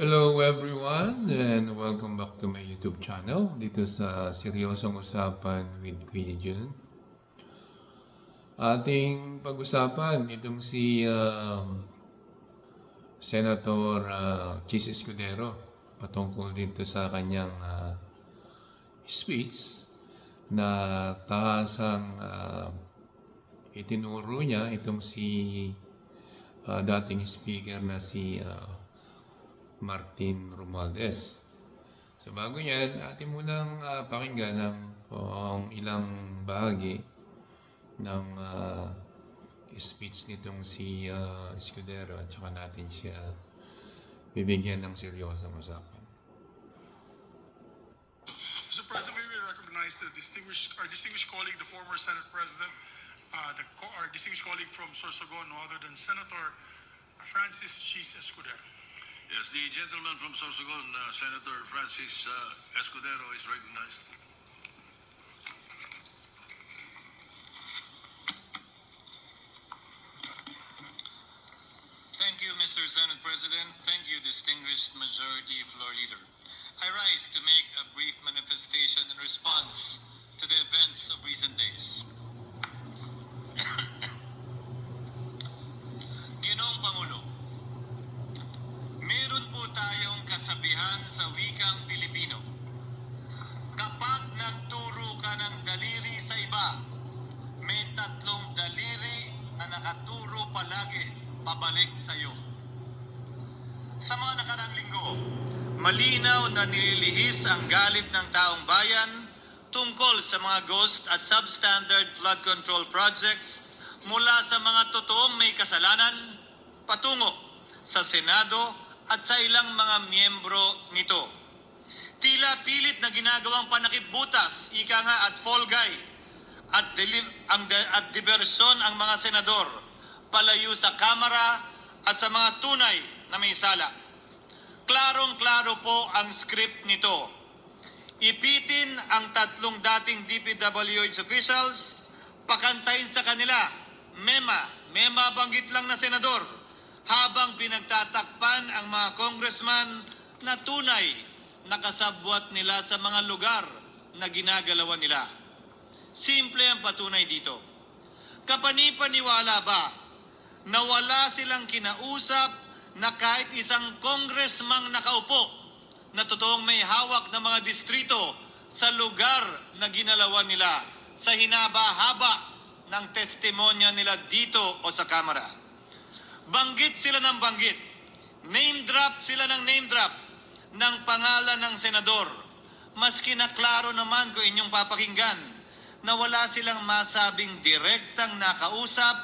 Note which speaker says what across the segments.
Speaker 1: Hello everyone and welcome back to my YouTube channel dito sa Seryosong Usapan with Kuya Jun. Ating pag-usapan itong si um, Senator uh, Chis Escudero patungkol dito sa kanyang uh, speech na tahasang uh, itinuro niya itong si uh, dating speaker na si uh, Martin Romualdez. So bago yan, atin munang uh, pakinggan ng ang ilang bahagi ng uh, speech nitong si uh, Escudero at saka natin siya bibigyan ng seryosong usapan.
Speaker 2: Mr. President, we recognize the distinguished, our distinguished colleague, the former Senate President, uh, the, our distinguished colleague from Sorsogon, no other than Senator Francis Cheese Escudero.
Speaker 3: Yes, the gentleman from Sorsogon, uh, Senator Francis uh, Escudero, is recognized.
Speaker 4: Thank you, Mr. Senate President. Thank you, distinguished Majority Floor Leader. I rise to make a brief manifestation in response to the events of recent days. Kasabihan sa wikang Pilipino. Kapag nagturo ka ng daliri sa iba, may tatlong daliri na nakaturo palagi pabalik sa iyo. Sa mga nakarang linggo, malinaw na nililihis ang galit ng taong bayan tungkol sa mga ghost at substandard flood control projects mula sa mga totoong may kasalanan patungo sa Senado at sa ilang mga miyembro nito. Tila pilit na ginagawang panakipbutas, ika nga at fall guy, at, ang at diversyon ang mga senador palayo sa Kamara at sa mga tunay na may sala. Klarong-klaro po ang script nito. Ipitin ang tatlong dating DPWH officials, pakantayin sa kanila, mema, mema banggit lang na senador, habang pinagtatakpan ang mga congressman na tunay nakasabwat nila sa mga lugar na ginagalawan nila. Simple ang patunay dito. Kapanipaniwala ba na wala silang kinausap na kahit isang congressman nakaupo na totoong may hawak ng mga distrito sa lugar na ginalawan nila sa hinaba-haba ng testimonya nila dito o sa kamera. Banggit sila ng banggit. Name drop sila ng name drop ng pangalan ng senador. Maski na klaro naman ko inyong papakinggan na wala silang masabing direktang nakausap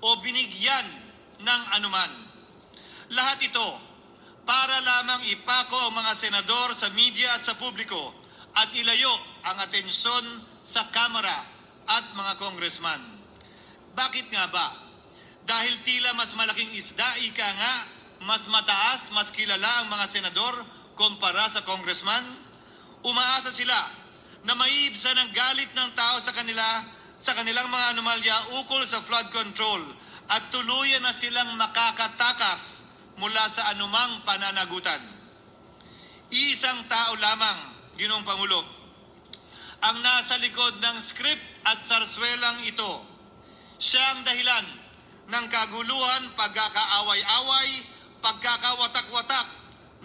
Speaker 4: o binigyan ng anuman. Lahat ito para lamang ipako ang mga senador sa media at sa publiko at ilayo ang atensyon sa Kamara at mga congressman. Bakit nga ba? Dahil tila mas malaking isda, ika nga, mas mataas, mas kilala ang mga senador kumpara sa congressman? Umaasa sila na maiibsa ng galit ng tao sa kanila sa kanilang mga anomalya ukol sa flood control at tuluyan na silang makakatakas mula sa anumang pananagutan. Isang tao lamang, Ginoong Pangulo, ang nasa likod ng script at sarswelang ito. Siya ang dahilan ng kaguluhan, pagkakaaway-away, pagkakawatak-watak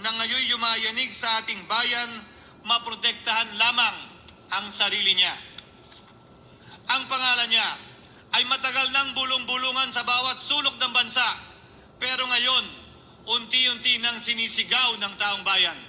Speaker 4: na ngayon yumayanig sa ating bayan, maprotektahan lamang ang sarili niya. Ang pangalan niya ay matagal nang bulong-bulungan sa bawat sulok ng bansa. Pero ngayon, unti-unti nang sinisigaw ng taong bayan.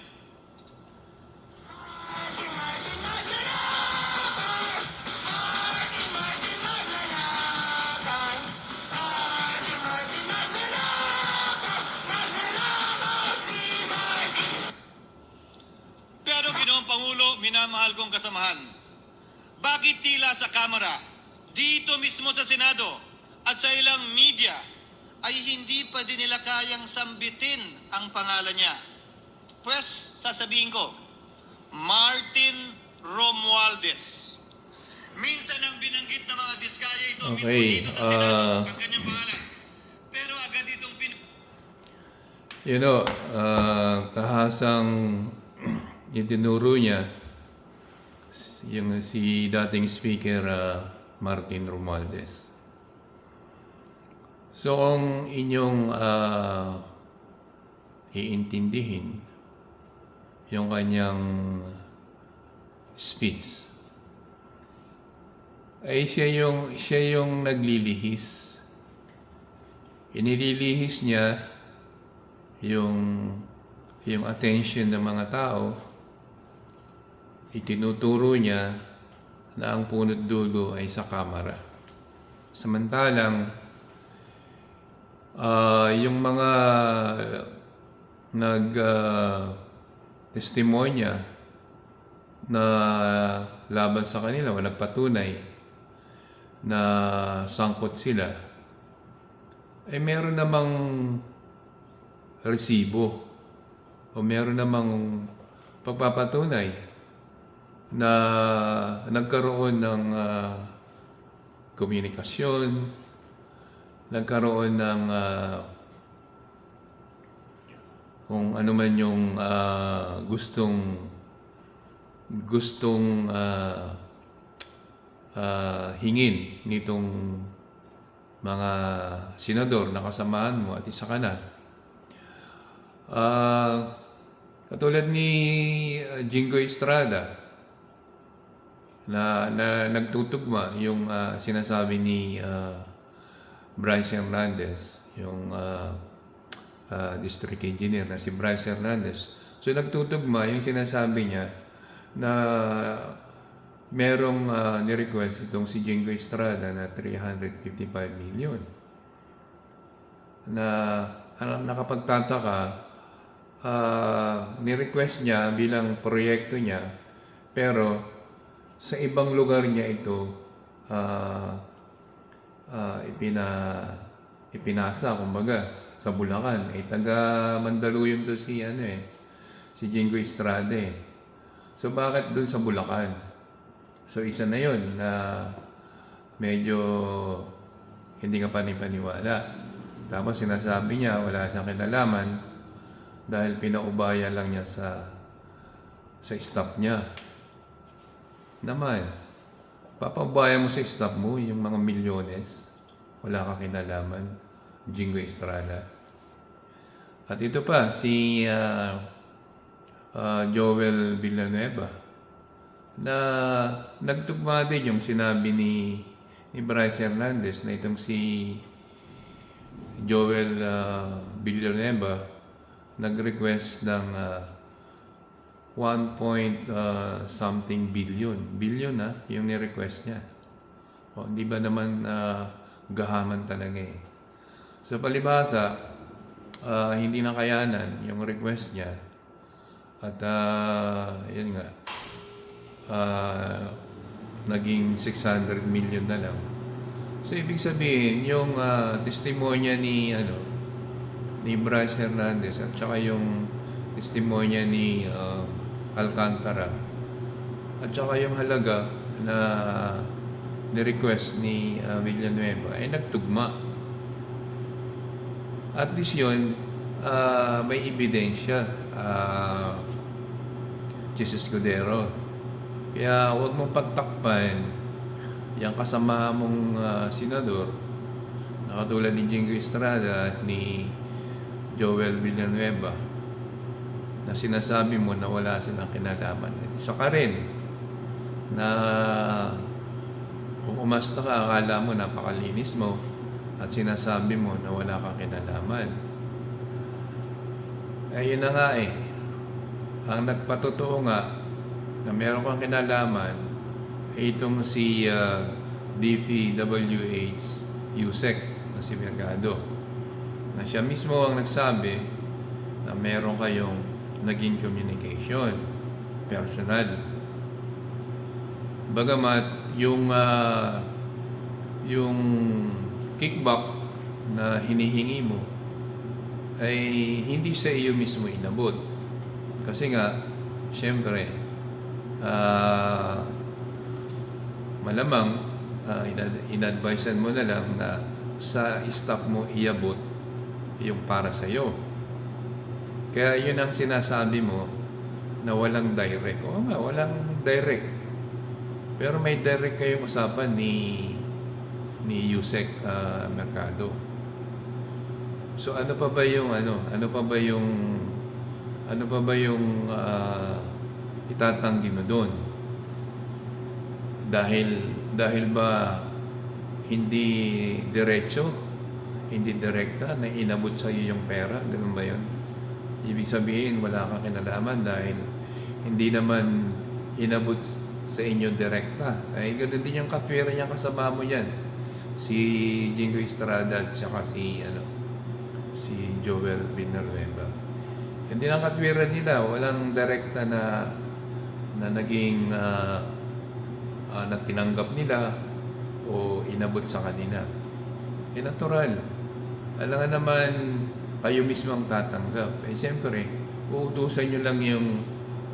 Speaker 4: Minamahal kong kasamahan, bakit tila sa Kamara, dito mismo sa Senado, at sa ilang media, ay hindi pa din nila kayang sambitin ang pangalan niya? Pues, sasabihin ko, Martin Romualdez. Minsan ang binanggit ng mga diskaya ito
Speaker 1: Okay,
Speaker 4: mismo dito sa Senado,
Speaker 1: ah,
Speaker 4: ang kanyang pangalan. Pero agad itong pin...
Speaker 1: You know, ah, tahasang itinuro niya yung si dating speaker ah, Martin Romualdez. So kung inyong ah, iintindihin yung kanyang speech ay siya yung siya yung naglilihis. Inililihis niya yung yung attention ng mga tao itinuturo niya na ang punot dulo ay sa kamera. Samantalang ah, yung mga nag testimonya na laban sa kanila o nagpatunay na sangkot sila ay meron namang resibo o meron namang pagpapatunay na nagkaroon ng ah, komunikasyon, nagkaroon ng ah, kung ano man yung ah, gustong gustong ah, ah, hingin nitong mga senador na kasamahan mo at isa ka na. Ah, katulad ni Jingo Estrada na, na nagtutugma yung ah, sinasabi ni ah, Bryce Hernandez, yung ah, ah, district engineer na si Bryce Hernandez. So nagtutugma yung sinasabi niya na merong ah, ni-request itong si Jingo Estrada na 355 million. Na ang nakapagtataka, ah, ni-request niya bilang proyekto niya, pero sa ibang lugar niya ito ah, ah, ipina, ipinasa, kumbaga, sa Bulacan. Eh, taga Mandaluyong to si, ano eh, si Jingo Estrada eh. So, bakit dun sa Bulacan? So, isa na yun na medyo hindi ka panipaniwala. Tapos sinasabi niya, wala siyang kinalaman dahil pinaubaya lang niya sa sa staff niya. Naman, papaubaya mo sa staff mo yung mga milyones, wala ka kinalaman. Jingo Estrada. At ito pa, si ah, ah, Joel Villanueva na nagtugma din yung sinabi ni ni Bryce Hernandez na itong si Joel ah, Villanueva nag-request ng ah, 1 point ah, something billion. Billion na yung ni-request niya. O, hindi ba naman ah, gahaman talaga eh. Sa palibasa, ah, hindi na kayanan yung request niya. At ah, yun nga, ah, naging 600 million na lang. So, ibig sabihin, yung ah, testimonya ni, ano, ni Bryce Hernandez at saka yung testimonya ni ah, Alcantara at saka yung halaga na ni-request ni ah, Villanueva ay nagtugma. At least yun, ah, may ebidensya. Uh, Jesus Escudero. Kaya huwag mong pagtakpan yung kasama mong ah, senador na katulad ni Jingo Estrada at ni Joel Villanueva na sinasabi mo na wala silang kinalaman. At isa ka rin na kung umasta ka, akala mo napakalinis mo at sinasabi mo na wala kang kinalaman. Ayun na nga eh. Ang nagpatotoo nga na meron kang kinalaman ay itong si ah, DPWH USEC na si Mercado. Na siya mismo ang nagsabi na meron kayong naging communication personal. Bagamat yung ah, yung kickback na hinihingi mo ay hindi sa iyo mismo inabot. Kasi nga, siyempre, ah, malamang uh, in-advisean mo na lang na sa staff mo iabot yung para sa iyo. Kaya yun ang sinasabi mo na walang direct. Oo nga, walang direct. Pero may direct kayong usapan ni ni Yusek ah, Mercado. So ano pa ba yung ano? Ano pa ba yung ano pa ba yung ah, itatanggi mo doon? Dahil dahil ba hindi diretso, hindi direkta na inabot sa iyo yung pera, ganun ba 'yon? Ibig sabihin wala kang kinalaman dahil hindi naman inabot sa inyo direkta. Ay ganun din yung katwira niya kasama mo yan. Si Jingo Estrada at saka si ano si Joel Villanueva. Hindi ang katwira nila, walang direkta na na naging ah, ah, na tinanggap nila o inabot sa kanila. Eh, natural. Alam nga naman, kayo mismo ang tatanggap. Eh, siyempre, uutusan nyo lang yung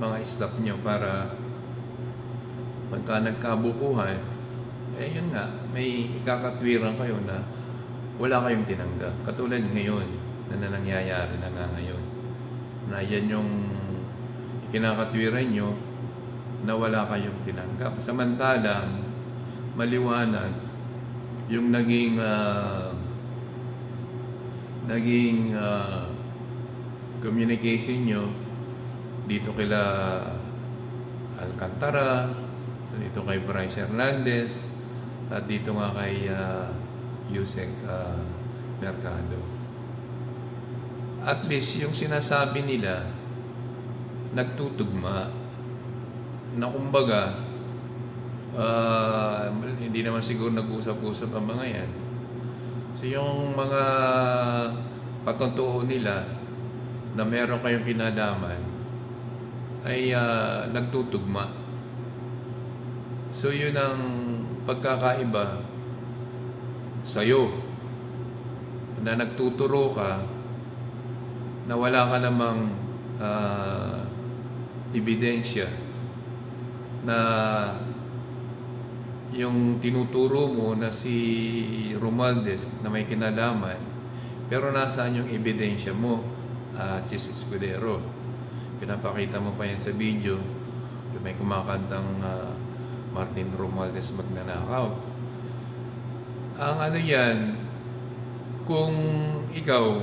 Speaker 1: mga staff nyo para pagka nagkabukuhan, eh, yun nga, may ikakatwiran kayo na wala kayong tinanggap. Katulad ngayon, na nangyayari na nga ngayon. Na yan yung kinakatwiran nyo na wala kayong tinanggap. Samantalang, maliwanag yung naging ah, naging ah, communication nyo dito kila Alcantara, dito kay Bryce Hernandez, at dito nga kay uh, Yusek ah, Mercado. At least yung sinasabi nila, nagtutugma na kumbaga, ah, hindi naman siguro nag-usap-usap ang mga yan. So yung mga patutuo nila na meron kayong kinalaman ay ah, nagtutugma. So yun ang pagkakaiba sa'yo na nagtuturo ka na wala ka namang ah, ebidensya na yung tinuturo mo na si Romualdez na may kinalaman pero nasaan yung ebidensya mo uh, Escudero? Pinapakita mo pa yan sa video yung may kumakantang ah, Martin Romualdez magnanakaw. Ang ano yan kung ikaw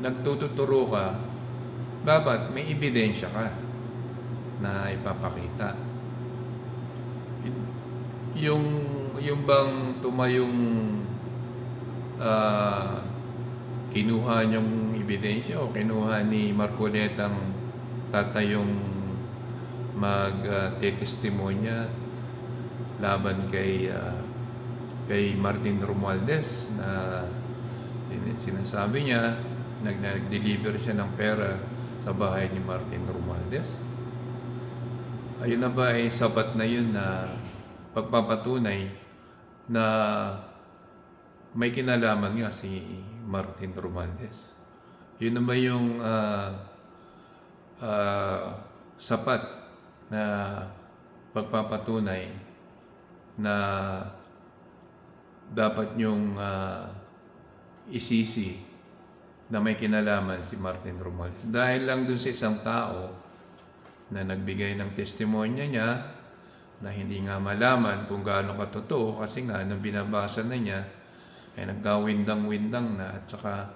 Speaker 1: nagtuturo ka dapat may ebidensya ka na ipapakita yung yung bang tumayong ah, kinuha niyong ebidensya o kinuha ni Marcoletang tatayong mag-testimonya laban kay ah, kay Martin Romualdez na sin- sinasabi niya nag nag-deliver siya ng pera sa bahay ni Martin Romualdez. Ayun na ba ay sapat na yun na pagpapatunay na may kinalaman nga si Martin Romualdez. Yun na ba yung ah, ah, sapat na pagpapatunay na dapat nyong ah, isisi na may kinalaman si Martin Romualdez. Dahil lang dun sa isang tao na nagbigay ng testimonya niya na hindi nga malaman kung gaano katotoo kasi nga nang binabasa na niya ay nagkawindang-windang na at saka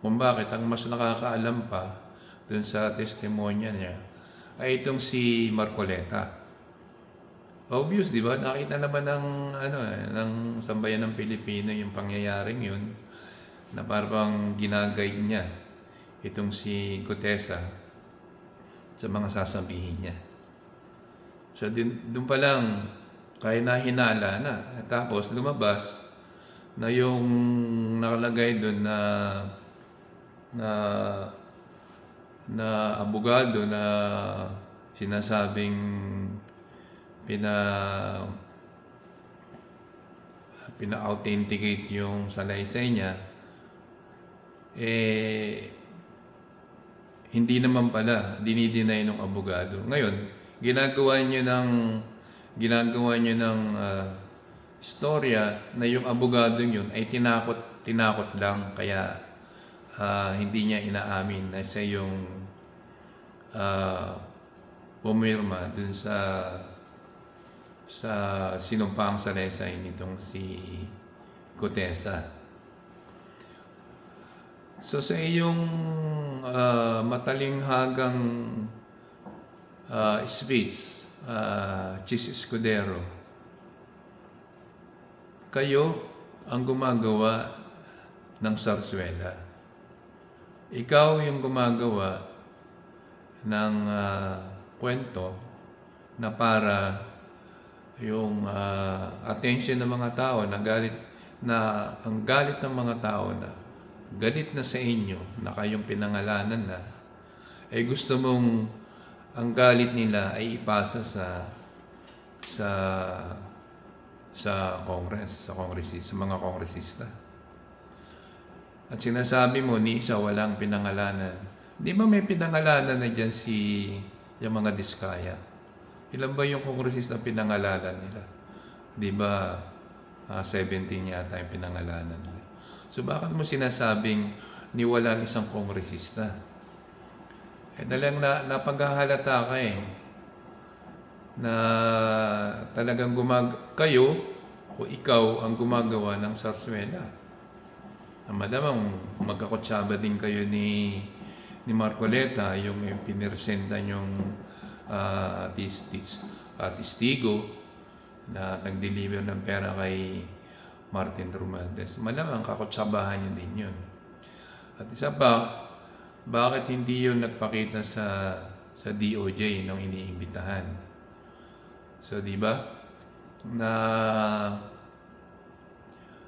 Speaker 1: kung bakit ang mas nakakaalam pa dun sa testimonya niya ay itong si Marcoleta. Obvious, di ba? Nakita naman ng ano eh, ng sambayan ng Pilipino yung pangyayaring yun na parang ginaguide niya itong si Gutesa sa mga sasabihin niya. So din doon pa lang kaya na hinala na. Tapos lumabas na yung nakalagay doon na na na abogado na sinasabing pina pina-authenticate yung salaysay niya eh hindi naman pala dinideny ng abogado. Ngayon, ginagawa niyo ng ginagawa niyo ng ah, istorya na yung abogado yun ay tinakot tinakot lang kaya ah, hindi niya inaamin na siya yung ah, pumirma dun sa sa sinumpang salaysay nitong si Gutesa. So sa iyong ah, matalinghagang ah, speech, uh, Chis Escudero, kayo ang gumagawa ng sarsuela. Ikaw yung gumagawa ng ah, kwento na para yung ah, attention ng mga tao na galit na ang galit ng mga tao na galit na sa inyo na kayong pinangalanan na ay gusto mong ang galit nila ay ipasa sa sa sa Congress, sa Congress, sa mga kongresista. At sinasabi mo, ni isa walang pinangalanan. Di ba may pinangalanan na dyan si yung mga diskaya? Ilan ba yung kongresista pinangalanan nila? Di ba ah, 17 yata yung pinangalanan nila? So bakit mo sinasabing ni walang isang kongresista? Eh, dalang na, napaghahalata ka eh na talagang gumag kayo o ikaw ang gumagawa ng sarsuela. Na malamang magkakutsaba din kayo ni ni Marcoleta yung piniresenta yung uh, tis, tis, ah, testigo na nag-deliver ng pera kay Martin Romualdez. Malamang kakutsabahan niyo din yun. At isa pa, bakit hindi yun nagpakita sa sa DOJ nung iniimbitahan? So, di ba? Na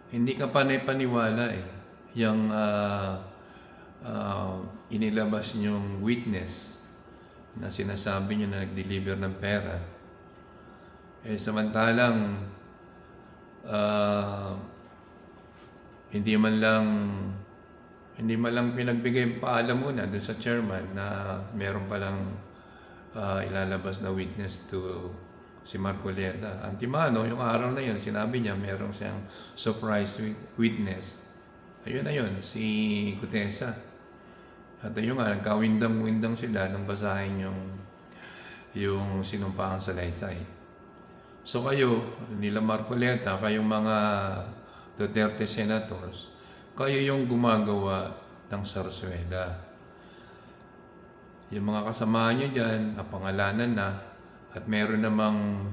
Speaker 1: hindi ka panay-paniwala eh. Yung ah, ah, inilabas niyong witness na sinasabi niyo na nag-deliver ng pera. Eh, samantalang ah, hindi man lang hindi man lang pinagbigay paalam muna dun sa chairman na meron palang ah, ilalabas na witness to si Marcoleta. Antimano, yung araw na yun, sinabi niya meron siyang surprise wit- witness. Ayun na yun, si Gutesa. At ayun nga, nagkawindang-windang sila nang basahin yung yung sinumpahang salaysay. So kayo, nila Marcoleta, kayong mga Duterte senators, kayo yung gumagawa ng sarsuela. Yung mga kasama nyo dyan, napangalanan na, at meron namang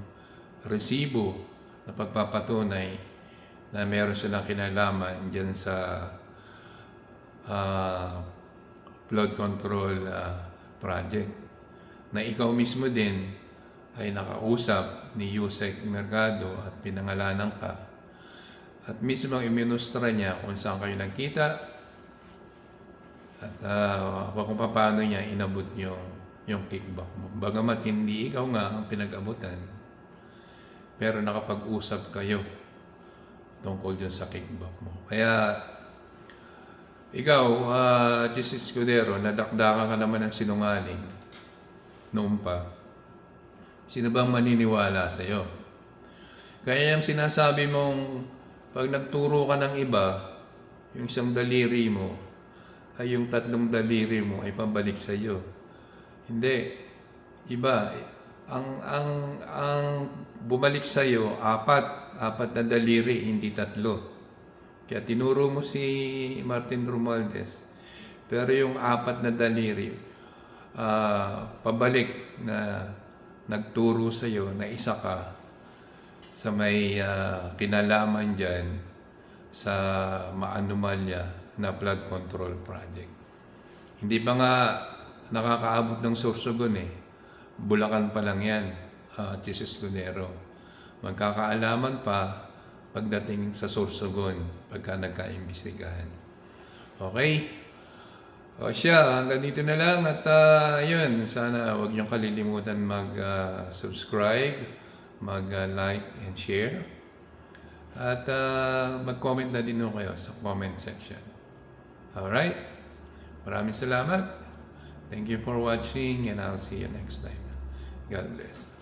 Speaker 1: resibo na pagpapatunay na meron silang kinalaman dyan sa ah, flood control ah, project na ikaw mismo din ay nakausap ni Yusek Mercado at pinangalanan ka at mismo iminustra niya kung saan kayo nagkita at uh, kung paano niya inabot yung yung kickback mo. Bagamat hindi ikaw nga ang pinag-abutan, pero nakapag-usap kayo tungkol dyan sa kickback mo. Kaya, ikaw, uh, Jesus Escudero, nadakdakan ka naman ng sinungaling noon pa. Sino bang maniniwala sa iyo? Kaya yung sinasabi mong pag nagturo ka ng iba, yung isang daliri mo, ay yung tatlong daliri mo ay pabalik sa iyo. Hindi. Iba. Ang, ang, ang bumalik sa iyo, apat. Apat na daliri, hindi tatlo. Kaya tinuro mo si Martin Romualdez. Pero yung apat na daliri, ah, pabalik na nagturo sa iyo na isa ka sa may ah, kinalaman dyan sa maanumalya na flood control project. Hindi pa nga nakakaabot ng Sorsogon eh. Bulacan pa lang yan, uh, Jesus Gunero. Magkakaalaman pa pagdating sa Sorsogon pagka nagka-imbestigahan. Okay? O siya, hanggang dito na lang at uh, yun, sana huwag niyong kalilimutan mag-subscribe, mag-like and share. At uh, mag-comment na din kayo sa comment section. Alright? Maraming salamat. Thank you for watching and I'll see you next time. God bless.